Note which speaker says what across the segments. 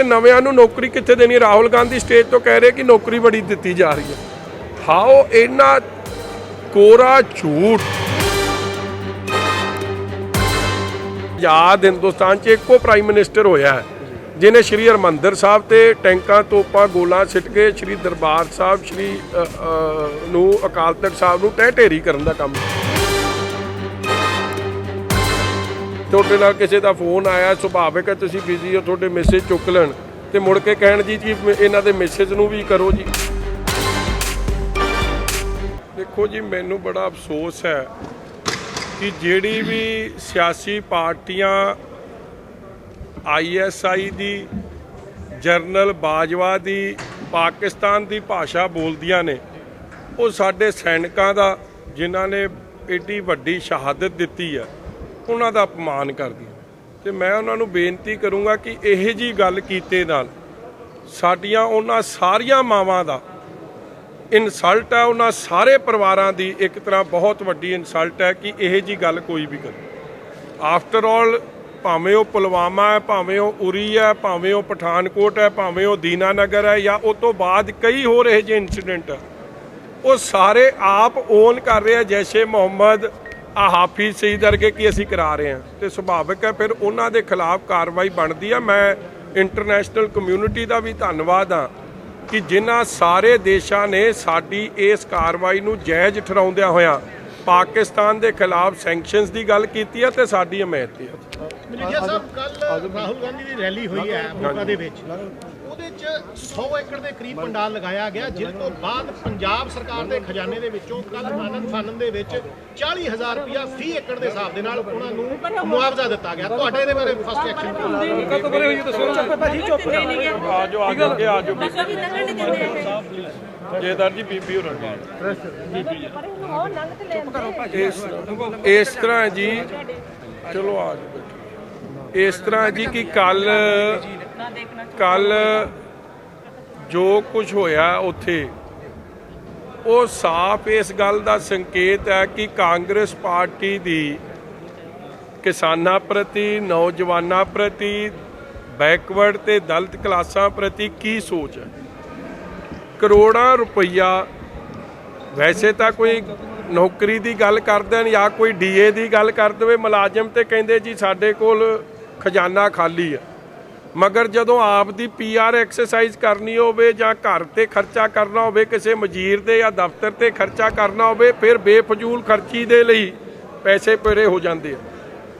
Speaker 1: ਤੇ ਨਵਿਆਂ ਨੂੰ ਨੌਕਰੀ ਕਿੱਥੇ ਦੇਣੀ ਹੈ? ਰਾਹੁਲ ਗਾਂਧੀ ਸਟੇਜ ਤੋਂ ਕਹਿ ਰਹੇ ਕਿ ਨੌਕਰੀ ਬੜੀ ਦਿੱਤੀ ਜਾ ਰਹੀ ਹੈ। ਹਾਓ, ਇੰਨਾ ਕੋਰਾ ਝੂਠ। ਆਜ਼ਾਦ ਹਿੰਦੁਸਤਾਨ 'ਚ ਇੱਕੋ ਪ੍ਰਾਈਮ ਮਿਨਿਸਟਰ ਹੋਇਆ ਹੈ ਜਿਨੇ ਸ਼੍ਰੀ ਹਰਮੰਦਰ ਸਾਹਿਬ ਤੇ ਟੈਂਕਾਂ, ਤੋਪਾਂ, ਗੋਲਾਂ ਸਿੱਟ ਕੇ ਸ਼੍ਰੀ ਦਰਬਾਰ ਸਾਹਿਬ, ਸ਼੍ਰੀ ਨੂੰ ਅਕਾਲ ਤਖਤ ਸਾਹਿਬ ਨੂੰ ਟਹਿ ਢੇਰੀ ਕਰਨ ਦਾ ਕੰਮ ਤੁਹਾਡੇ ਨਾਲ ਕਿਸੇ ਦਾ ਫੋਨ ਆਇਆ, ਸੁਭਾਵਿਕ ਹੈ ਤੁਸੀਂ ਬਿਜ਼ੀ ਹੋ, ਤੁਹਾਡੇ ਮੈਸੇਜ ਚੁੱਕ ਲੈਣ। ਤੇ ਮੁੜ ਕੇ ਕਹਿਣ ਜੀ ਜੀ ਇਹਨਾਂ ਦੇ ਮੈਸੇਜ ਨੂੰ ਵੀ ਕਰੋ ਜੀ। ਦੇਖੋ ਜੀ, ਮੈਨੂੰ ਬੜਾ ਅਫਸੋਸ ਹੈ ਕਿ ਜਿਹੜੀ ਵੀ ਸਿਆਸੀ ਪਾਰਟੀਆਂ ਆਈਐਸਆਈ ਦੀ ਜਰਨਲ ਬਾਜਵਾ ਦੀ, ਪਾਕਿਸਤਾਨ ਦੀ ਭਾਸ਼ਾ ਬੋਲਦੀਆਂ ਨੇ, ਉਹ ਸਾਡੇ ਸੈਨਿਕਾਂ ਦਾ, ਜਿਨ੍ਹਾਂ ਨੇ ਏਡੀ ਵੱਡੀ ਸ਼ਹਾਦਤ ਦਿੱਤੀ ਹੈ। ਉਹਨਾਂ ਦਾ ਅਪਮਾਨ ਕਰਦੀਆਂ ਤੇ ਮੈਂ ਉਹਨਾਂ ਨੂੰ ਬੇਨਤੀ ਕਰੂੰਗਾ ਕਿ ਇਹ ਜੀ ਗੱਲ ਕੀਤੇ ਨਾਲ ਸਾਡੀਆਂ ਉਹਨਾਂ ਸਾਰੀਆਂ ਮਾਵਾਂ ਦਾ ਇਨਸਲਟ ਹੈ, ਉਹਨਾਂ ਸਾਰੇ ਪਰਿਵਾਰਾਂ ਦੀ ਇੱਕ ਤਰ੍ਹਾਂ ਬਹੁਤ ਵੱਡੀ ਇਨਸਲਟ ਹੈ ਕਿ ਇਹ ਜੀ ਗੱਲ ਕੋਈ ਵੀ ਕਰੇ। ਆਫਟਰ ਆਲ ਭਾਵੇਂ ਉਹ ਪੁਲਵਾਮਾ ਹੈ, ਭਾਵੇਂ ਉਹ ਉਰੀ ਹੈ, ਭਾਵੇਂ ਉਹ ਪਠਾਨਕੋਟ ਹੈ, ਭਾਵੇਂ ਉਹ ਦੀਨਾਨਗਰ ਹੈ ਜਾਂ ਉਸ ਤੋਂ ਬਾਅਦ ਕਈ ਹੋਰ ਇਹੋ ਜਿਹੇ ਇਨਸੀਡੈਂਟ ਉਹ ਸਾਰੇ ਆਪ ਓਨ ਕਰ ਰਹੇ ਆ ਜੈਸ਼ੇ ਮੁਹੰਮਦ ਆ ਹਾਫਿਜ਼ ਸਈਦ ਵਰਗੇ ਕੀ ਅਸੀਂ ਕਰਾ ਰਹੇ ਹਾਂ? ਤੇ ਸੁਭਾਵਿਕ ਹੈ ਫਿਰ ਉਹਨਾਂ ਦੇ ਖਿਲਾਫ ਕਾਰਵਾਈ ਬਣਦੀ ਆ। ਮੈਂ ਇੰਟਰਨੈਸ਼ਨਲ ਕਮਿਊਨਿਟੀ ਦਾ ਵੀ ਧੰਨਵਾਦ ਆ ਕਿ ਜਿਨ੍ਹਾਂ ਸਾਰੇ ਦੇਸ਼ਾਂ ਨੇ ਸਾਡੀ ਇਸ ਕਾਰਵਾਈ ਨੂੰ ਜਾਇਜ਼ ਠਹਿਰਾਉਂਦਿਆਂ ਹੋਇਆਂ ਪਾਕਿਸਤਾਨ ਦੇ ਖਿਲਾਫ ਸੈਂਕਸ਼ਨਸ ਦੀ ਗੱਲ ਕੀਤੀ ਹੈ ਤੇ ਸਾਡੀ ਹਮਾਇਤ ਹੈ
Speaker 2: ਮਜੀਠੀਆ ਸਾਹਿਬ ਕੱਲ ਰਾਹੁਲ ਗਾਂਧੀ ਦੀ ਰੈਲੀ ਹੋਈ ਹੈ ਮੋਗਾ ਦੇ ਵਿੱਚ। ਉਹਦੇ ਚ 100 ਏਕੜ ਦੇ ਕਰੀਬ ਪੰਡਾਲ ਲਗਾਇਆ ਗਿਆ ਜਿਸ ਤੋਂ ਬਾਅਦ ਪੰਜਾਬ ਸਰਕਾਰ ਦੇ ਖਜ਼ਾਨੇ ਦੇ ਵਿੱਚੋਂ ਕੱਲ ਆਨੰਦ ਫਾਨਨ ਦੇ ਵਿੱਚ 40000 ਰੁਪਇਆ ਫੀ ਏਕੜ ਦੇ ਹਿਸਾਬ ਦੇ ਨਾਲ ਉਹਨਾਂ ਨੂੰ ਮੁਆਵਜ਼ਾ ਦਿੱਤਾ ਗਿਆ। ਤੁਹਾਡੇ ਇਹਦੇ ਬਾਰੇ ਫਸਟ ਐਕਸ਼ਨ ਕੀ
Speaker 3: ਕਦੋਂ ਬਰੇ ਹੋਈ ਦੱਸੋ ਭਾਜੀ ਚੁੱਪ
Speaker 1: ਆ ਜਾਓ ਆ ਜਾਓ ਅੱਗੇ ਆ ਜਾਓ
Speaker 4: ਨਸ਼ਾ ਵੀ ਲੰਘਣ ਨਹੀਂ ਦਿੰਦੇ ਹੈਗੇ
Speaker 1: ਜੇਦਾਰ ਜੀ ਬੀਬੀ ਹੋਰਾਂ
Speaker 4: ਲੈਂਦੇ
Speaker 1: ਇਸ ਤਰ੍ਹਾਂ ਜੀ ਚਲੋ ਆ ਜਾਓ ਬੈਠੋ। ਇਸ ਤਰ੍ਹਾਂ ਜੀ ਕਿ ਕੱਲ ਕੱਲ ਜੋ ਕੁਝ ਹੋਇਆ ਉੱਥੇ ਉਹ ਸਾਫ਼ ਇਸ ਗੱਲ ਦਾ ਸੰਕੇਤ ਹੈ ਕਿ ਕਾਂਗਰਸ ਪਾਰਟੀ ਦੀ ਕਿਸਾਨਾਂ ਪ੍ਰਤੀ ਨੌਜਵਾਨਾਂ ਪ੍ਰਤੀ ਬੈਕਵਰਡ ਤੇ ਦਲਿਤ ਕਲਾਸਾਂ ਪ੍ਰਤੀ ਕੀ ਸੋਚ ਹੈ? ਕਰੋੜਾਂ ਰੁਪਈਆ ਵੈਸੇ ਤਾਂ ਕੋਈ ਨੌਕਰੀ ਦੀ ਗੱਲ ਕਰਦੇ ਨੇ ਜਾਂ ਕੋਈ ਡੀਏ ਦੀ ਗੱਲ ਕਰ ਦੇਵੇ ਮੁਲਾਜ਼ਮ ਤੇ ਕਹਿੰਦੇ ਜੀ ਸਾਡੇ ਕੋਲ ਖਜ਼ਾਨਾ ਖਾਲੀ ਹੈ। ਮਗਰ ਜਦੋਂ ਆਪ ਦੀ ਪੀਆਰ ਐਕਸਰਸਾਈਜ਼ ਕਰਨੀ ਹੋਵੇ ਜਾਂ ਘਰ ਤੇ ਖਰਚਾ ਕਰਨਾ ਹੋਵੇ, ਕਿਸੇ ਮਜੀਰ ਦੇ ਜਾਂ ਦਫ਼ਤਰ ਤੇ ਖਰਚਾ ਕਰਨਾ ਹੋਵੇ, ਫਿਰ ਬੇਫਜ਼ੂਲ ਖਰਚੀ ਦੇ ਲਈ ਪੈਸੇ ਪਰੇ ਹੋ ਜਾਂਦੇ ਆ।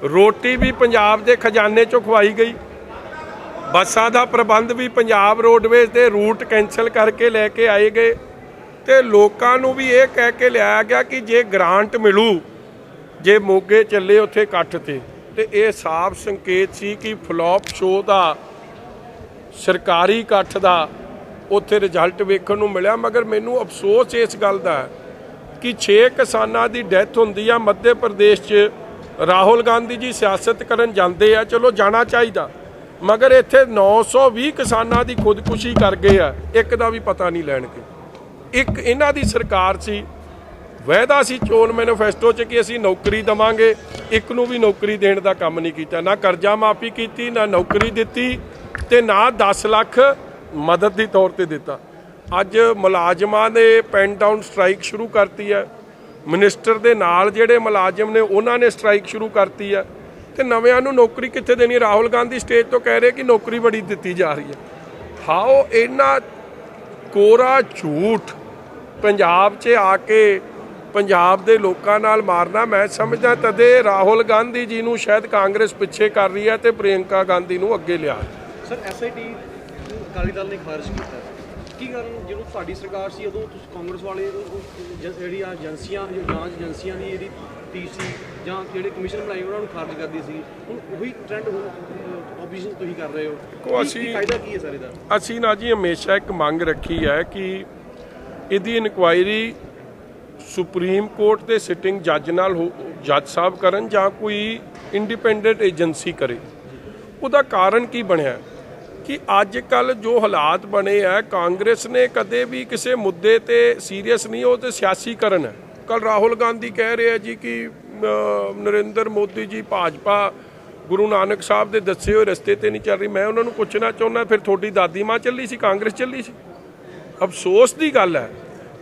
Speaker 1: ਰੋਟੀ ਵੀ ਪੰਜਾਬ ਦੇ ਖਜ਼ਾਨੇ ਚੋਂ ਖਵਾਈ ਗਈ। ਬੱਸਾਂ ਦਾ ਪ੍ਰਬੰਧ ਵੀ ਪੰਜਾਬ ਰੋਡਵੇਜ਼ ਦੇ ਰੂਟ ਕੈਨਸਲ ਕਰਕੇ ਲੈ ਕੇ ਆਏ ਗਏ। ਤੇ ਲੋਕਾਂ ਨੂੰ ਵੀ ਇਹ ਕਹਿ ਕੇ ਲਿਆਇਆ ਗਿਆ ਕਿ ਜੇ ਗ੍ਰਾਂਟ ਮਿਲੂ, ਜੇ ਮੋਗੇ ਚੱਲੇ ਉੱਥੇ ਇਕੱਠ ਤੇ। ਤੇ ਇਹ ਸਾਫ਼ ਸੰਕੇਤ ਸੀ ਕਿ ਫਲॉप ਸ਼ੋਅ ਦਾ ਸਰਕਾਰੀ ਇਕੱਠ ਦਾ ਉੱਥੇ ਰਿਜ਼ਲਟ ਵੇਖਣ ਨੂੰ ਮਿਲਿਆ, ਮਗਰ ਮੈਨੂੰ ਅਫਸੋਸ ਇਸ ਗੱਲ ਦਾ ਕਿ 6 ਕਿਸਾਨਾਂ ਦੀ ਡੈਥ ਹੁੰਦੀ ਆ, ਮੱਧ ਪ੍ਰਦੇਸ਼ 'ਚ ਰਾਹੁਲ ਗਾਂਧੀ ਜੀ ਸਿਆਸਤ ਕਰਨ ਜਾਂਦੇ ਆ, ਚਲੋ ਜਾਣਾ ਚਾਹੀਦਾ, ਮਗਰ ਇੱਥੇ 920 ਕਿਸਾਨਾਂ ਦੀ ਖੁਦਕੁਸ਼ੀ ਕਰ ਗਏ ਆ, ਇੱਕ ਦਾ ਵੀ ਪਤਾ ਨਹੀਂ ਲੈਣਗੇ। ਇੱਕ ਇਹਨਾਂ ਦੀ ਸਰਕਾਰ ਸੀ ਵਾਅਦਾ ਸੀ ਚੋਣ ਮੈਨੀਫੈਸਟੋ 'ਚ ਕਿ ਅਸੀਂ ਨੌਕਰੀ ਦਵਾਂਗੇ। ਇੱਕ ਨੂੰ ਵੀ ਨੌਕਰੀ ਦੇਣ ਦਾ ਕੰਮ ਨਹੀਂ ਕੀਤਾ। ਨਾ ਕਰਜ਼ਾ ਮਾਫੀ ਕੀਤੀ, ਨਾ ਨੌਕਰੀ ਦਿੱਤੀ ਤੇ ਨਾ 10 ਲੱਖ ਮਦਦ ਦੀ ਤੌਰ ਤੇ ਦਿੱਤਾ। ਅੱਜ ਮੁਲਾਜ਼ਮਾਂ ਨੇ ਪੈਨ ਡਾਊਨ ਸਟ੍ਰਾਈਕ ਸ਼ੁਰੂ ਕਰਤੀ ਹੈ। ਮਿਨਿਸਟਰ ਦੇ ਨਾਲ ਜਿਹੜੇ ਮੁਲਾਜ਼ਮ ਨੇ, ਉਹਨਾਂ ਨੇ ਸਟ੍ਰਾਈਕ ਸ਼ੁਰੂ ਕਰਤੀ ਹੈ। ਤੇ ਨਵਿਆਂ ਨੂੰ ਨੌਕਰੀ ਕਿੱਥੇ ਦੇਣੀ? ਰਾਹੁਲ ਗਾਂਧੀ ਸਟੇਜ ਤੋਂ ਕਹਿ ਰਹੇ ਕਿ ਨੌਕਰੀ ਬੜੀ ਦਿੱਤੀ ਜਾ ਰਹੀ ਹੈ। ਹਾਓ, ਇੰਨਾ ਕੋਰਾ ਝੂਠ ਪੰਜਾਬ 'ਚ ਆ ਕੇ ਪੰਜਾਬ ਦੇ ਲੋਕਾਂ ਨਾਲ ਮਾਰਨਾ ਮੈਂ ਸਮਝਦਾ ਤਦੇ ਰਾਹੁਲ ਗਾਂਧੀ ਜੀ ਨੂੰ ਸ਼ਾਇਦ ਕਾਂਗਰਸ ਪਿੱਛੇ ਕਰ ਰਹੀ ਹੈ ਤੇ ਪ੍ਰਿਯੰਕਾ ਗਾਂਧੀ ਨੂੰ ਅੱਗੇ ਲਿਆ।
Speaker 3: ਸਰ ਐਸਆਈਟੀ ਅਕਾਲੀ ਦਲ ਨੇ ਖਾਰਜ ਕੀਤਾ ਕੀ ਕਾਰਨ ਜਦੋਂ ਤੁਹਾਡੀ ਸਰਕਾਰ ਸੀ ਉਦੋਂ ਤੁਸੀਂ ਕਾਂਗਰਸ ਵਾਲੇ ਜਿਹੜੀ ਆ ਏਜੰਸੀਆਂ ਜੋ ਜਾਂਚ ਏਜੰਸੀਆਂ ਦੀ ਜਿਹੜੀ ਤੀਸੀ ਜਾਂ ਜਿਹੜੇ ਕਮਿਸ਼ਨ ਬਣਾਏ ਉਹਨਾਂ ਨੂੰ ਖਾਰਜ ਕਰਦੀ ਸੀ। ਹੁਣ ਉਹੀ ਟ੍ਰੈਂਡ ਹੁਣ ਆਪੋਜੀਸ਼ਨ ਤੁਸੀਂ ਕਰ ਰਹੇ ਹੋ। ਕੀ-
Speaker 1: ਅਸੀਂ-
Speaker 3: ਫਾਇਦਾ ਕੀ ਹੈ ਸਰ ਇਹਦਾ
Speaker 1: ਅਸੀਂ ਨਾ ਜੀ ਹਮੇਸ਼ਾ ਇੱਕ ਮੰਗ ਰੱਖੀ ਹੈ ਕਿ ਇਹਦੀ ਇਨਕੁਆਇਰੀ ਸੁਪਰੀਮ ਕੋਰਟ ਦੇ ਸਿਟਿੰਗ ਜੱਜ ਨਾਲ ਹੋ- ਜੱਜ ਸਾਹਿਬ ਕਰਨ ਜਾਂ ਕੋਈ ਇੰਡੀਪੈਂਡੈਂਟ ਏਜੰਸੀ ਕਰੇ। ਉਹਦਾ ਕਾਰਨ ਕੀ ਬਣਿਆ? ਕਿ ਅੱਜ ਕੱਲ ਜੋ ਹਾਲਾਤ ਬਣੇ ਆ, ਕਾਂਗਰਸ ਨੇ ਕਦੇ ਵੀ ਕਿਸੇ ਮੁੱਦੇ ਤੇ ਸੀਰੀਅਸ ਨਹੀਂ, ਉਹ ਤੇ ਸਿਆਸੀਕਰਨ ਹੈ। ਕੱਲ ਰਾਹੁਲ ਗਾਂਧੀ ਕਹਿ ਰਹੇ ਆ ਜੀ ਕਿ ਨਰਿੰਦਰ ਮੋਦੀ ਜੀ ਭਾਜਪਾ ਗੁਰੂ ਨਾਨਕ ਸਾਹਿਬ ਦੇ ਦੱਸੇ ਹੋਏ ਰਸਤੇ ਤੇ ਨਹੀਂ ਚੱਲ ਰਹੀ। ਮੈਂ ਉਹਨਾਂ ਨੂੰ ਪੁੱਛਣਾ ਚਾਹੁੰਦਾ, ਫਿਰ ਤੁਹਾਡੀ ਦਾਦੀ ਮਾਂ ਚੱਲੀ ਸੀ, ਕਾਂਗਰਸ ਚੱਲੀ ਸੀ? ਅਫਸੋਸ ਦੀ ਗੱਲ ਹੈ।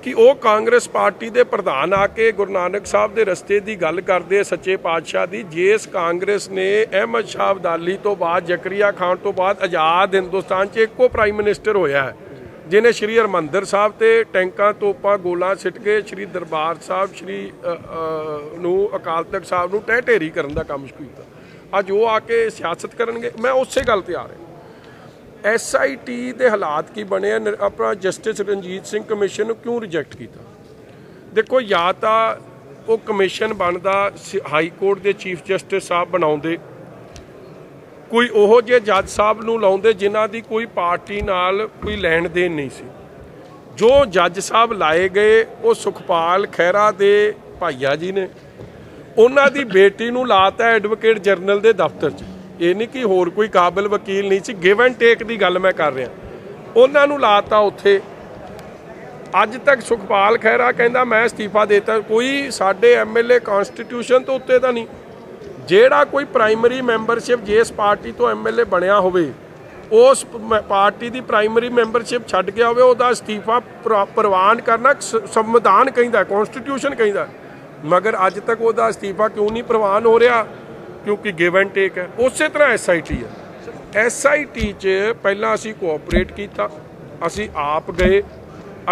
Speaker 1: ਕਿ ਉਹ ਕਾਂਗਰਸ ਪਾਰਟੀ ਦੇ ਪ੍ਰਧਾਨ ਆ ਕੇ ਗੁਰੂ ਨਾਨਕ ਸਾਹਿਬ ਦੇ ਰਸਤੇ ਦੀ ਗੱਲ ਕਰਦੇ ਸੱਚੇ ਪਾਤਸ਼ਾਹ ਦੀ ਜਿਸ ਕਾਂਗਰਸ ਨੇ ਅਹਿਮਦ ਸ਼ਾਹ ਅਬਦਾਲੀ ਤੋਂ ਬਾਅਦ, ਜ਼ਕਰੀਆ ਖਾਨ ਤੋਂ ਬਾਅਦ ਆਜ਼ਾਦ ਹਿੰਦੁਸਤਾਨ 'ਚ ਇੱਕੋ ਪ੍ਰਾਈਮ ਮਿਨਿਸਟਰ ਹੋਇਆ ਹੈ ਜਿਨੇ ਸ਼੍ਰੀ ਹਰਮੰਦਰ ਸਾਹਿਬ ਤੇ ਟੈਂਕਾਂ, ਤੋਪਾਂ, ਗੋਲਾ ਸਿੱਟ ਕੇ ਸ਼੍ਰੀ ਦਰਬਾਰ ਸਾਹਿਬ, ਸ਼੍ਰੀ ਨੂੰ, ਅਕਾਲ ਤਖਤ ਸਾਹਿਬ ਨੂੰ ਟਹਿ ਢੇਰੀ ਕਰਨ ਦਾ ਕੰਮ ਕੀਤਾ। ਅੱਜ ਉਹ ਆ ਕੇ ਸਿਆਸਤ ਕਰਨਗੇ। ਮੈਂ ਉਸੇ ਗੱਲ ਤੇ ਆ ਰਿਹਾ। ਐਸਆਈਟੀ ਦੇ ਹਾਲਾਤ ਕੀ ਬਣੇ ਆ? ਆਪਣਾ ਜਸਟਿਸ ਰਣਜੀਤ ਸਿੰਘ ਕਮਿਸ਼ਨ ਨੂੰ ਕਿਉਂ ਰਿਜੈਕਟ ਕੀਤਾ? ਦੇਖੋ, ਜਾਂ ਤਾਂ ਉਹ ਕਮਿਸ਼ਨ ਬਣਦਾ ਸ- ਹਾਈ ਕੋਰਟ ਦੇ ਚੀਫ ਜਸਟਿਸ ਸਾਹਿਬ ਬਣਾਉਂਦੇ। ਕੋਈ ਉਹੋ ਜਿਹੇ ਜੱਜ ਸਾਹਿਬ ਨੂੰ ਲਾਉਂਦੇ ਜਿਨ੍ਹਾਂ ਦੀ ਕੋਈ ਪਾਰਟੀ ਨਾਲ ਕੋਈ ਲੈਣ ਦੇਣ ਨਹੀਂ ਸੀ। ਜੋ ਜੱਜ ਸਾਹਿਬ ਲਾਏ ਗਏ, ਉਹ ਸੁਖਪਾਲ ਖਹਿਰਾ ਦੇ ਭਾਈਆ ਜੀ ਨੇ। ਉਹਨਾਂ ਦੀ ਬੇਟੀ ਨੂੰ ਲਾਤਾ ਐਡਵੋਕੇਟ ਜਨਰਲ ਦੇ ਦਫ਼ਤਰ 'ਚ। ਇਹ ਨਹੀਂ ਕਿ ਹੋਰ ਕੋਈ ਕਾਬਿਲ ਵਕੀਲ ਨਹੀਂ ਸੀ ਗਿਵ ਐਂਡ ਟੇਕ ਦੀ ਗੱਲ ਮੈਂ ਕਰ ਰਿਹਾ। ਉਹਨਾਂ ਨੂੰ ਲਾਤਾ ਉੱਥੇ। ਅੱਜ ਤੱਕ ਸੁਖਪਾਲ ਖਹਿਰਾ ਕਹਿੰਦਾ, ਮੈਂ ਅਸਤੀਫਾ ਦੇਤਾ। ਕੋਈ ਸਾਡੇ ਐਮਐਲਏ ਕਨਸਟੀਟਿਊਸ਼ਨ ਤੋਂ ਉੱਤੇ ਤਾਂ ਨਹੀਂ। ਜਿਹੜਾ ਕੋਈ ਪ੍ਰਾਇਮਰੀ ਮੈਂਬਰਸ਼ਿਪ ਜਿਸ ਪਾਰਟੀ ਤੋਂ ਐਮਐਲਏ ਬਣਿਆ ਹੋਵੇ, ਉਸ ਪਾਰਟੀ ਦੀ ਪ੍ਰਾਇਮਰੀ ਮੈਂਬਰਸ਼ਿਪ ਛੱਡ ਗਿਆ ਹੋਵੇ, ਉਹਦਾ ਅਸਤੀਫਾ ਪ੍ਰ- ਪ੍ਰਵਾਨ ਕਰਨਾ ਸ- ਸੰਵਿਧਾਨ ਕਹਿੰਦਾ ਕਨਸਟੀਟਿਊਸ਼ਨ ਕਹਿੰਦਾ। ਮਗਰ ਅੱਜ ਤੱਕ ਉਹਦਾ ਅਸਤੀਫਾ ਕਿਉਂ ਨਹੀਂ ਪ੍ਰਵਾਨ ਹੋ ਰਿਹਾ? ਕਿਉਂਕਿ ਗਿਵ ਐਂਡ ਟੇਕ ਹੈ। ਉਸੇ ਤਰ੍ਹਾਂ ਐਸਆਈਟੀ ਹੈ। ਐਸਆਈਟੀ 'ਚ ਪਹਿਲਾਂ ਅਸੀਂ ਕੋਆਪਰੇਟ ਕੀਤਾ। ਅਸੀਂ ਆਪ ਗਏ।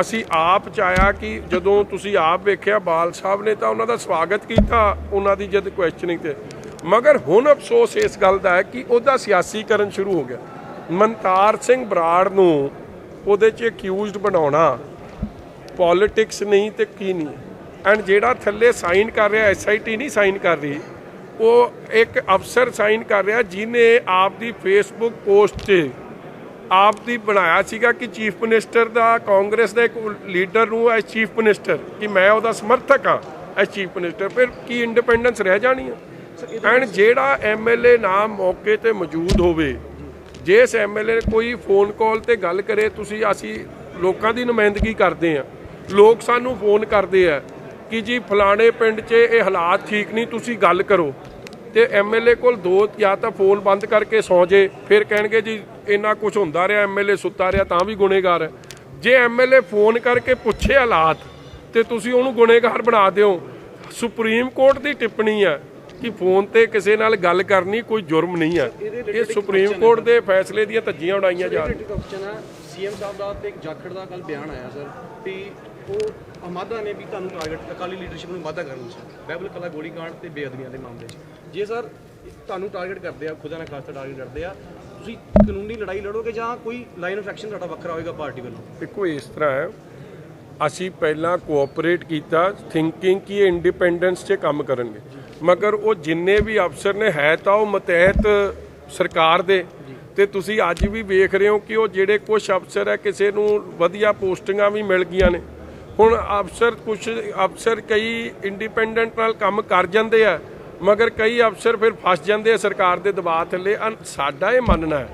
Speaker 1: ਅਸੀਂ ਆਪ ਚਾਹਿਆ ਕਿ ਜਦੋਂ ਤੁਸੀਂ ਆਪ ਵੇਖਿਆ, ਬਾਲ ਸਾਹਿਬ ਨੇ ਤਾਂ ਉਹਨਾਂ ਦਾ ਸਵਾਗਤ ਕੀਤਾ ਉਹਨਾਂ ਦੀ ਜਦ ਕੁਐਸਚਨਿੰਗ ਤੇ। ਮਗਰ ਹੁਣ ਅਫਸੋਸ ਇਸ ਗੱਲ ਦਾ ਹੈ ਕਿ ਉਹਦਾ ਸਿਆਸੀਕਰਨ ਸ਼ੁਰੂ ਹੋ ਗਿਆ। ਮਨਤਾਰ ਸਿੰਘ ਬਰਾੜ ਨੂੰ ਉਹਦੇ 'ਚ ਅਕਿਊਜ਼ਡ ਬਣਾਉਣਾ ਪੋਲਿਟਿਕਸ ਨਹੀਂ ਤੇ ਕੀ ਨਹੀਂ। ਐਂਡ ਜਿਹੜਾ ਥੱਲੇ ਸਾਈਨ ਕਰ ਰਿਹਾ ਐਸਆਈਟੀ ਨਹੀਂ ਸਾਈਨ ਕਰ ਰਹੀ ਉਹ ਇੱਕ ਅਫਸਰ ਸਾਈਨ ਕਰ ਰਿਹਾ ਜਿਹਨੇ ਆਪ ਦੀ ਫੇਸਬੁੱਕ ਪੋਸਟ 'ਤੇ ਆਪ ਦੀ ਬਣਾਇਆ ਸੀਗਾ ਕਿ ਚੀਫ ਮਿਨਿਸਟਰ ਦਾ ਕਾਂਗਰਸ ਦਾ ਇੱਕ ਲੀਡਰ ਨੂੰ ਐਸ ਚੀਫ ਮਿਨਿਸਟਰ ਕਿ ਮੈਂ ਉਹਦਾ ਸਮਰਥਕ ਹਾਂ ਐਸ ਚੀਫ ਮਿਨਿਸਟਰ ਫਿਰ ਕੀ ਇੰਡੀਪੈਂਡੈਂਸ ਰਹਿ ਜਾਣੀ ਹੈ ਐਂਡ ਜਿਹੜਾ ਐਮਐਲਏ ਨਾ ਮੌਕੇ ਤੇ ਮੌਜੂਦ ਹੋਵੇ, ਜਿਸ ਐਮਐਲਏ ਕੋਈ ਫੋਨ ਕਾਲ ਤੇ ਗੱਲ ਕਰੇ, ਤੁਸੀਂ, ਅਸੀਂ ਲੋਕਾਂ ਦੀ ਨੁਮਾਇੰਦਗੀ ਕਰਦੇ ਆ ਲੋਕ ਸਾਨੂੰ ਫੋਨ ਕਰਦੇ ਆ। ਕਿ ਜੀ ਫਲਾਣੇ ਪਿੰਡ 'ਚ ਇਹ ਹਾਲਾਤ ਠੀਕ ਨਹੀਂ ਤੁਸੀਂ ਗੱਲ ਕਰੋ। ਤੇ ਐਮਐਲਏ ਕੋਲ ਦੋ ਜਾਂ ਤਾਂ ਫੋਨ ਬੰਦ ਕਰਕੇ ਸੌ ਜੇ ਫਿਰ ਕਹਿਣਗੇ ਜੀ ਇੰਨਾ ਕੁਝ ਹੁੰਦਾ ਰਿਹਾ ਐਮਐਲਏ ਸੁੱਤਾ ਰਿਹਾ ਤਾਂ ਵੀ ਗੁਨੇਗਾਰ ਹੈ। ਜੇ ਐਮਐਲਏ ਫੋਨ ਕਰਕੇ ਪੁੱਛੇ ਹਾਲਾਤ ਤੇ ਤੁਸੀਂ ਉਹਨੂੰ ਗੁਨੇਗਾਰ ਬਣਾ ਦਿਓ। ਸੁਪਰੀਮ ਕੋਰਟ ਦੀ ਟਿੱਪਣੀ ਹੈ ਕਿ ਫੋਨ ਤੇ ਕਿਸੇ ਨਾਲ ਗੱਲ ਕਰਨੀ ਕੋਈ ਜੁਰਮ ਨਹੀਂ ਹੈ। ਇਹ ਸੁਪਰੀਮ ਕੋਰਟ ਦੇ ਫੈਸਲੇ ਦੀਆਂ ਧੱਜੀਆਂ ਉਡਾਈਆਂ ਜਾ ਰਹੀਆਂ।
Speaker 3: ਸੀਐਮ ਸਾਹਿਬ ਦਾ ਤੇ ਇੱਕ ਜਾਖੜ ਦਾ ਕੱਲ ਬਿਆਨ ਆਇਆ ਸਰ ਕਿ ਉਹ ਅਮਾਦਾ ਨੇ ਵੀ ਤੁਹਾਨੂੰ ਟਾਰਗੇਟ ਅਕਾਲੀ ਲੀਡਰਸ਼ਿਪ ਨੂੰ ਵਾਅਦਾ ਕਰਨ ਸੀ। ਬਹਿਬਲ ਕਲਾ ਗੋਲੀकांड ਤੇ ਬੇਅਦਬੀਆਂ ਦੇ ਮਾਮਲੇ 'ਚ। ਜੇ ਸਰ ਤੁਹਾਨੂੰ ਟਾਰਗੇਟ ਕਰਦੇ ਆ ਖੁਦਾ ਨਾ ਖਾਸਤਾ ਟਾਰਗੇਟ ਕਰਦੇ ਆ ਤੁਸੀਂ ਕਾਨੂੰਨੀ ਲੜਾਈ ਲੜੋਗੇ ਜਾਂ ਕੋਈ ਲਾਈਨ ਆਫ ਐਕਸ਼ਨ ਤੁਹਾਡਾ ਵੱਖਰਾ ਹੋਏਗਾ ਪਾਰਟੀ ਵੱਲੋਂ?
Speaker 1: ਦੇਖੋ ਇਸ ਤਰ੍ਹਾਂ ਹੈ ਅਸੀਂ ਪਹਿਲਾਂ ਕੋਆਪਰੇਟ ਕੀਤਾ ਥਿੰਕਿੰਗ ਕਿ ਇਹ ਇੰਡੀਪੈਂਡੈਂਸ 'ਚ ਕੰਮ ਕਰਨਗੇ। ਮਗਰ ਉਹ ਜਿੰਨੇ ਵੀ ਅਫਸਰ ਨੇ ਹੈ ਤਾਂ ਉਹ ਮਤਹਿਤ ਸਰਕਾਰ ਦੇ। ਤੇ ਤੁਸੀਂ ਅੱਜ ਵੀ ਵੇਖ ਰਹੇ ਹੋ ਕਿ ਉਹ ਜਿਹੜੇ ਕੁਝ ਅਫਸਰ ਹੈ ਕਿਸੇ ਨੂੰ ਵਧੀਆ ਪੋਸਟਿੰਗਾਂ ਵੀ ਮਿਲ ਗਈਆਂ ਨੇ। ਹੁਣ ਅਫਸਰ ਕੁਝ ਅਫਸਰ ਕਈ ਇੰਡੀਪੈਂਡੈਂਟ ਨਾਲ ਕੰਮ ਕਰ ਜਾਂਦੇ ਆ, ਮਗਰ ਕਈ ਅਫਸਰ ਫਿਰ ਫਸ ਜਾਂਦੇ ਆ ਸਰਕਾਰ ਦੇ ਦਬਾਅ ਥੱਲੇ। ਅਨ- ਸਾਡਾ ਇਹ ਮੰਨਣਾ ਹੈ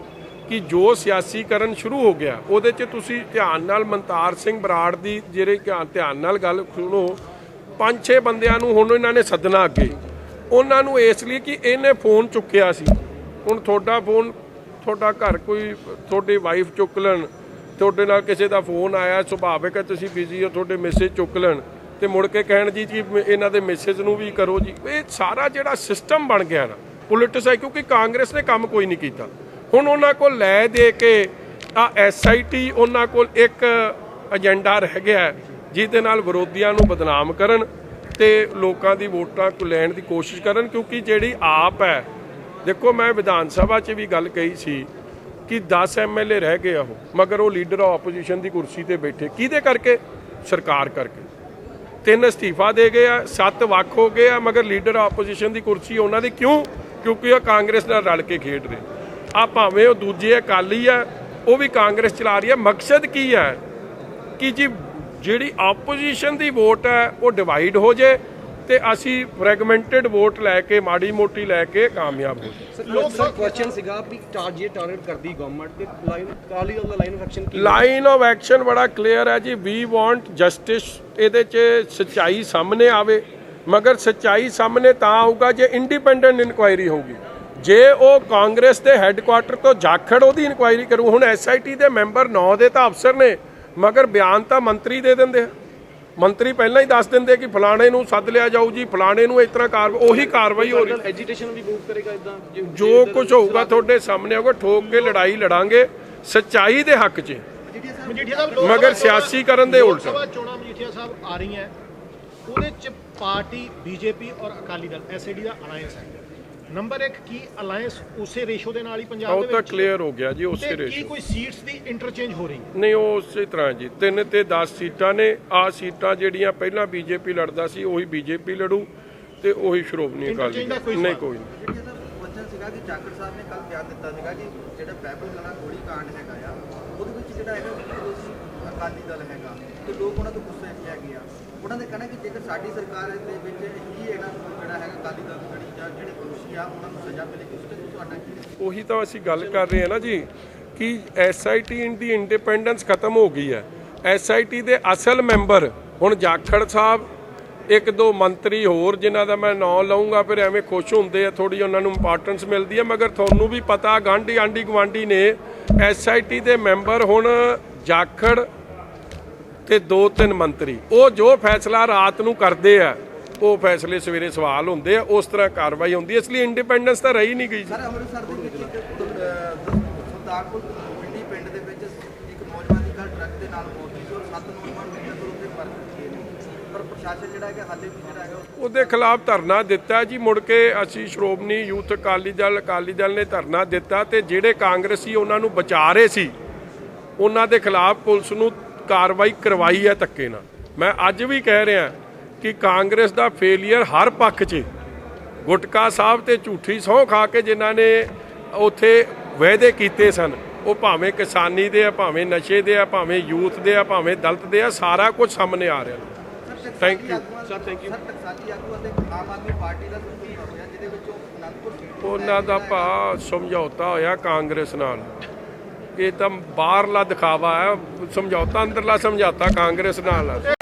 Speaker 1: ਕਿ ਜੋ ਸਿਆਸੀਕਰਨ ਸ਼ੁਰੂ ਹੋ ਗਿਆ, ਉਹਦੇ 'ਚ ਤੁਸੀਂ ਧਿਆਨ ਨਾਲ ਮਨਤਾਰ ਸਿੰਘ ਬਰਾੜ ਦੀ ਜਿਹੜੇ ਧਿਆਨ ਧਿਆਨ ਨਾਲ ਗੱਲ ਸੁਣੋ ਪੰਜ ਛੇ ਬੰਦਿਆਂ ਨੂੰ ਹੁਣ ਇਹਨਾਂ ਨੇ ਸੱਦਣਾ ਅੱਗੇ। ਉਹਨਾਂ ਨੂੰ ਇਸ ਲਈ ਕਿ ਇਹਨੇ ਫੋਨ ਚੁੱਕਿਆ ਸੀ। ਹੁਣ ਤੁਹਾਡਾ ਫੋਨ, ਤੁਹਾਡਾ ਘਰ ਕੋਈ, ਤੁਹਾਡੀ ਵਾਈਫ ਚੁੱਕ ਲੈਣ ਤੁਹਾਡੇ ਨਾਲ ਕਿਸੇ ਦਾ ਫੋਨ ਆਇਆ, ਸੁਭਾਵਿਕ ਹੈ ਤੁਸੀਂ ਬਿਜ਼ੀ ਹੋ, ਤੁਹਾਡੇ ਮੈਸੇਜ ਚੁੱਕ ਲੈਣ। ਤੇ ਮੁੜ ਕੇ ਕਹਿਣ ਜੀ ਜੀ ਇਹਨਾਂ ਦੇ ਮੈਸੇਜ ਨੂੰ ਵੀ ਕਰੋ ਜੀ। ਇਹ ਸਾਰਾ ਜਿਹੜਾ ਸਿਸਟਮ ਬਣ ਗਿਆ ਨਾ ਪੋਲਿਟਿਕਸ ਹੈ, ਕਿਉਂਕਿ ਕਾਂਗਰਸ ਨੇ ਕੰਮ ਕੋਈ ਨਹੀਂ ਕੀਤਾ। ਹੁਣ ਉਹਨਾਂ ਕੋਲ ਲੈ ਦੇ ਕੇ ਆ ਐਸਆਈਟੀ ਉਹਨਾਂ ਕੋਲ ਇੱਕ ਏਜੰਡਾ ਰਹਿ ਗਿਆ ਜਿਹਦੇ ਨਾਲ ਵਿਰੋਧੀਆਂ ਨੂੰ ਬਦਨਾਮ ਕਰਨ ਤੇ ਲੋਕਾਂ ਦੀ ਵੋਟਾਂ ਕੋ ਲੈਣ ਦੀ ਕੋਸ਼ਿਸ਼ ਕਰਨ, ਕਿਉਂਕਿ ਜਿਹੜੀ ਆਪ ਹੈ, ਦੇਖੋ ਮੈਂ ਵਿਧਾਨ ਸਭਾ 'ਚ ਵੀ ਗੱਲ ਕਹੀ ਸੀ ਕਿ 10 ਐਮਐਲਏ ਰਹਿ ਗਏ ਆ ਉਹ, ਮਗਰ ਉਹ ਲੀਡਰ ਆਪੋਜੀਸ਼ਨ ਦੀ ਕੁਰਸੀ ਤੇ ਬੈਠੇ। ਕਿਹਦੇ ਕਰਕੇ? ਸਰਕਾਰ ਕਰਕੇ। ਤਿੰਨ ਅਸਤੀਫਾ ਦੇ ਗਏ ਆ, ਸੱਤ ਵੱਖ ਹੋ ਗਏ ਆ, ਮਗਰ ਲੀਡਰ ਆਪੋਜੀਸ਼ਨ ਦੀ ਕੁਰਸੀ, ਉਹਨਾਂ ਦੀ ਕਿਉਂ? ਕਿਉਂਕਿ ਉਹ ਕਾਂਗਰਸ ਨਾਲ ਰਲ ਕੇ ਖੇਡ ਰਹੇ। ਆ ਭਾਵੇਂ ਉਹ ਦੂਜੇ ਅਕਾਲੀ ਆ, ਉਹ ਵੀ ਕਾਂਗਰਸ ਚਲਾ ਰਹੀ ਹੈ ਮਕਸਦ ਕੀ ਹੈ ਕਿ ਜੀ, ਜਿਹੜੀ ਆਪੋਜੀਸ਼ਨ ਦੀ ਵੋਟ ਹੈ ਉਹ ਡਿਵਾਈਡ ਹੋ ਜੇ ਤੇ ਅਸੀਂ ਫਰੈਗਮੈਂਟਡ ਵੋਟ ਲੈ ਕੇ ਮਾੜੀ ਮੋਟੀ ਲੈ ਕੇ ਕਾਮਯਾਬ ਹੋ
Speaker 3: ਲੋਕ ਸਰ ਕੁਐਸਚਨ ਸੀਗਾ ਵੀ ਟਾਰਗੇਟ ਟਾਰਗੇਟ ਕਰਦੀ ਗਵਰਨਮੈਂਟ ਤੇ ਲਾਈਨ ਦਲ ਦਾ ਲਾਈਨ ਆਫ ਐਕਸ਼ਨ ਕੀ
Speaker 1: ਲਾਈਨ ਆਫ ਐਕਸ਼ਨ ਬੜਾ ਕਲੀਅਰ ਹੈ ਜੀ ਵੀ ਵਾਂਟ ਜਸਟਿਸ ਇਹਦੇ 'ਚ ਸੱਚਾਈ ਸਾਹਮਣੇ ਆਵੇ। ਮਗਰ ਸੱਚਾਈ ਸਾਹਮਣੇ ਤਾਂ ਆਊਗਾ ਜੇ ਇੰਡੀਪੈਂਡੈਂਟ ਇਨਕੁਆਇਰੀ ਹੋਊਗੀ। ਜੇ ਉਹ ਕਾਂਗਰਸ ਦੇ ਹੈੱਡਕੁਆਟਰ ਤੋਂ ਜਾਖੜ ਉਹਦੀ ਇਨਕੁਆਇਰੀ ਕਰੂ ਹੁਣ ਐਸਆਈਟੀ ਦੇ ਮੈਂਬਰ 9 ਦੇ ਤਾਂ ਅਫਸਰ ਨੇ ਮਗਰ ਬਿਆਨ ਤਾਂ ਮੰਤਰੀ ਦੇ ਦਿੰਦੇ ਆ। ਮੰਤਰੀ ਪਹਿਲਾਂ ਹੀ ਦੱਸ ਦਿੰਦੇ ਕਿ ਫਲਾਣੇ ਨੂੰ ਸੱਦ ਲਿਆ ਜਾਊ ਜੀ ਫਲਾਣੇ ਨੂੰ ਇਸ ਤਰ੍ਹਾਂ ਕਾਰ ਉਹੀ ਕਾਰਵਾਈ ਹੋ ਰਹੀ।
Speaker 3: ਐਜੀਟੇਸ਼ਨ ਵੀ ਮੂਵ ਕਰੇਗਾ ਇਦਾਂ
Speaker 1: ਜੋ ਕੁਝ ਹੋਊਗਾ ਤੁਹਾਡੇ ਸਾਹਮਣੇ ਹੋਊਗਾ ਠੋਕ ਕੇ ਲੜਾਈ ਲੜਾਂਗੇ ਸੱਚਾਈ ਦੇ ਹੱਕ 'ਚ।
Speaker 2: ਮਜੀਠੀਆ ਸਾਹਿਬ ਲੋਕ
Speaker 1: ਮਗਰ ਸਿਆਸੀ ਕਰਨ ਦੇ ਉਲਟ।
Speaker 2: ਸਭਾ ਚੋਣਾਂ ਮਜੀਠੀਆ ਸਾਹਿਬ ਆ ਰਹੀਆਂ। ਉਹਦੇ ਚ ਪਾਰਟੀ ਬੀਜੇਪੀ ਔਰ ਅਕਾਲੀ ਦਲ ਐਸਏਡੀ ਦਾ ਅਲਾਈਅੰਸ ਹੈ। ਨੰਬਰ 1 ਕੀ ਅਲਾਈਅੰਸ ਉਸੇ ਰੇਸ਼ੋ ਦੇ ਨਾਲ ਹੀ ਪੰਜਾਬ
Speaker 1: ਉਹ
Speaker 2: ਦੇ
Speaker 1: ਤਾਂ
Speaker 2: ਵਿੱਚ
Speaker 1: ਕਲੀਅਰ ਹੋ ਗਿਆ ਜੀ ਉਸੇ
Speaker 2: ਤੇ ਕੀ
Speaker 1: ਰੇਸ਼ੋ
Speaker 2: ਕੋਈ ਸੀਟਸ ਦੀ ਇੰਟਰਚੇਂਜ ਹੋ ਰਹੀ ਹੈ
Speaker 1: ਨਹੀਂ ਉਹ ਉਸੇ ਤਰ੍ਹਾਂ ਜੀ ਤਿੰਨ ਤੇ 10 ਸੀਟਾਂ ਨੇ ਆ ਸੀਟਾਂ ਜਿਹੜੀਆਂ ਪਹਿਲਾਂ ਬੀਜੇਪੀ ਲੜਦਾ ਸੀ ਉਹੀ ਬੀਜੇਪੀ ਲੜੂ ਤੇ ਉਹੀ ਸ਼੍ਰੋਮਣੀ ਅਕਾਲੀ
Speaker 2: Interchange ਦਾ
Speaker 1: ਦਲ।
Speaker 2: ਕੋਈ
Speaker 1: ਨਹੀਂ
Speaker 2: ਸਵਾਲ?
Speaker 1: ਕੋਈ ਨਹੀਂ
Speaker 5: ਜਿਹੜੀ ਇਹਦਾ ਵਚਨ ਸੀਗਾ ਕਿ ਜਾਖੜ ਸਾਹਿਬ ਨੇ ਕੱਲ ਬਿਆਨ ਦਿੱਤਾ ਸੀਗਾ ਕਿ ਜਿਹੜਾ ਬੈਬਲ ਕਲਾ ਗੋਲੀ ਕਾਂਡ ਹੈਗਾ ਆ ਉਹਦੇ ਵਿੱਚ ਜਿਹੜਾ ਹੈਗਾ ਵਿਰੋਧੀ ਅਕਾਲੀ ਦਲ ਹੈਗਾ ਤੇ ਲੋਕ ਉਹਨਾਂ ਤੋਂ ਗੁੱਸੇ 'ਚ ਹੈਗੇ ਆ ਉਹਨਾਂ ਨੇ ਕਹਿਣਾ ਕਿ ਜੇਕਰ ਸਾਡੀ ਸਰਕਾਰ ਦੇ ਵਿੱਚ ਹੀ ਇਹਨਾਂ ਜਿਹੜਾ ਹੈਗਾ ਅਕਾਲੀ ਦਲ ਜਿਹੜੀ ਜਾਂ ਜਿਹੜੇ ਦੋਸ਼ੀ ਆ, ਉਹਨਾਂ ਨੂੰ ਸਜ਼ਾ ਮਿਲੇਗੀ, ਉਸ ਤੇ ਤੁਹਾਡਾ ਕੀ
Speaker 1: ਉਹੀ ਤਾਂ ਅਸੀਂ ਗੱਲ ਕਰ ਰਹੇ ਹਾਂ ਨਾ ਜੀ, ਕਿ ਐਸਆਈਟੀ ਦੀ ਇੰਡੀਪੈਂਡੈਂਸ ਖਤਮ ਹੋ ਗਈ ਹੈ। ਐਸਆਈਟੀ ਦੇ ਅਸਲ ਮੈਂਬਰ ਹੁਣ ਜਾਖੜ ਸਾਹਿਬ, ਇੱਕ ਦੋ ਮੰਤਰੀ ਹੋਰ ਜਿਨ੍ਹਾਂ ਦਾ ਮੈਂ ਨਾਂ ਲਵਾਂਗਾ ਫਿਰ ਐਵੇਂ ਖੁਸ਼ ਹੁੰਦੇ ਆ ਥੋੜੀ ਉਹਨਾਂ ਨੂੰ ਇੰਪੋਰਟੈਂਸ ਮਿਲਦੀ ਹੈ, ਮਗਰ ਤੁਹਾਨੂੰ ਵੀ ਪਤਾ ਗਾਂਢੀ ਆਂਢੀ ਗਵਾਂਢੀ ਨੇ ਐਸਆਈਟੀ ਦੇ ਮੈਂਬਰ ਹੁਣ ਜਾਖੜ ਤੇ ਦੋ ਤਿੰਨ ਮੰਤਰੀ। ਉਹ ਜੋ ਫੈਸਲਾ ਰਾਤ ਨੂੰ ਕਰਦੇ ਆ ਉਹ ਫੈਸਲੇ ਸਵੇਰੇ ਸਵਾਲ ਹੁੰਦੇ ਆ ਉਸ ਤਰ੍ਹਾਂ ਕਾਰਵਾਈ ਹੁੰਦੀ ਇਸ ਲਈ ਇੰਡੀਪੈਂਡੈਂਸ ਤਾਂ ਰਹੀ ਨਹੀਂ ਗਈ
Speaker 5: ਸਰ ਅੰਮ੍ਰਿਤਸਰ ਦੇ ਵਿੱਚ ਇੱਕ ਅਹ, ਸੁਲਤਾਨਪੁਰ ਪਿੰਡੀ ਪਿੰਡ ਦੇ ਵਿੱਚ ਇੱਕ ਨੌਜਵਾਨ ਦੀ ਕੱਲ ਟਰੱਕ ਦੇ ਨਾਲ ਮੌਤ ਹੋਈ ਸੀ ਔਰ ਸੱਤ ਨੌਜਵਾਨ ਮੌਕੇ ਤੋਂ ਉੱਤੇ ਮਰ ਚੁੱਕੇ ਨੇ। ਪਰ ਪ੍ਰਸ਼ਾਸਨ ਜਿਹੜਾ ਹੈਗਾ ਹਾਲੇ ਵੀ ਜਿਹੜਾ ਹੈਗਾ ਉਹ
Speaker 1: ਉਹਦੇ ਖਿਲਾਫ ਧਰਨਾ ਦਿੱਤਾ ਜੀ। ਮੁੜ ਕੇ ਅਸੀਂ ਸ਼੍ਰੋਮਣੀ ਯੂਥ ਅਕਾਲੀ ਦਲ ਅਕਾਲੀ ਦਲ ਨੇ ਧਰਨਾ ਦਿੱਤਾ ਤੇ ਜਿਹੜੇ ਕਾਂਗਰਸੀ ਉਹਨਾਂ ਨੂੰ ਬਚਾ ਰਹੇ ਸੀ ਉਹਨਾਂ ਦੇ ਖਿਲਾਫ ਪੁਲਿਸ ਨੂੰ ਕਾਰਵਾਈ ਕਰਵਾਈ ਹੈ ਧੱਕੇ ਨਾਲ। ਮੈਂ ਅੱਜ ਵੀ ਕਹਿ ਰਿਹਾ ਕਿ ਕਾਂਗਰਸ ਦਾ ਫੇਲਿਅਰ ਹਰ ਪੱਖ 'ਚ ਗੁਟਕਾ ਸਾਹਿਬ ਤੇ ਝੂਠੀ ਸਹੁੰ ਖਾ ਕੇ ਜਿਨ੍ਹਾਂ ਨੇ ਉੱਥੇ ਵਾਅਦੇ ਕੀਤੇ ਸਨ ਉਹ ਭਾਵੇਂ ਕਿਸਾਨੀ ਦੇ ਆ ਭਾਵੇਂ ਨਸ਼ੇ ਦੇ ਆ ਭਾਵੇਂ ਯੂਥ ਦੇ ਆ ਭਾਵੇਂ ਦਲਿਤ ਦੇ ਆ ਸਾਰਾ ਕੁਝ ਸਾਹਮਣੇ ਆ ਰਿਹਾ। Thank you
Speaker 3: sir thank you
Speaker 5: sir Taksali ਆਗੂ ਅਤੇ ਆਮ ਆਦਮੀ ਪਾਰਟੀ ਦਾ ਸਮਝੌਤਾ ਹੋਇਆ ਜਿਹਦੇ ਵਿੱਚ ਉਹ ਅਨੰਦਪੁਰ ਸੀਟ ਤੋਂ
Speaker 1: ਉਹਨਾਂ ਦਾ ਭਾ ਸਮਝੌਤਾ ਹੋਇਆ ਕਾਂਗਰਸ ਨਾਲ। ਇਹ ਤਾਂ ਬਾਹਰਲਾ ਦਿਖਾਵਾ ਹੈ ਸਮਝੌਤਾ ਅੰਦਰਲਾ ਸਮਝੌਤਾ ਕਾਂਗਰਸ ਨਾਲ ਹੈ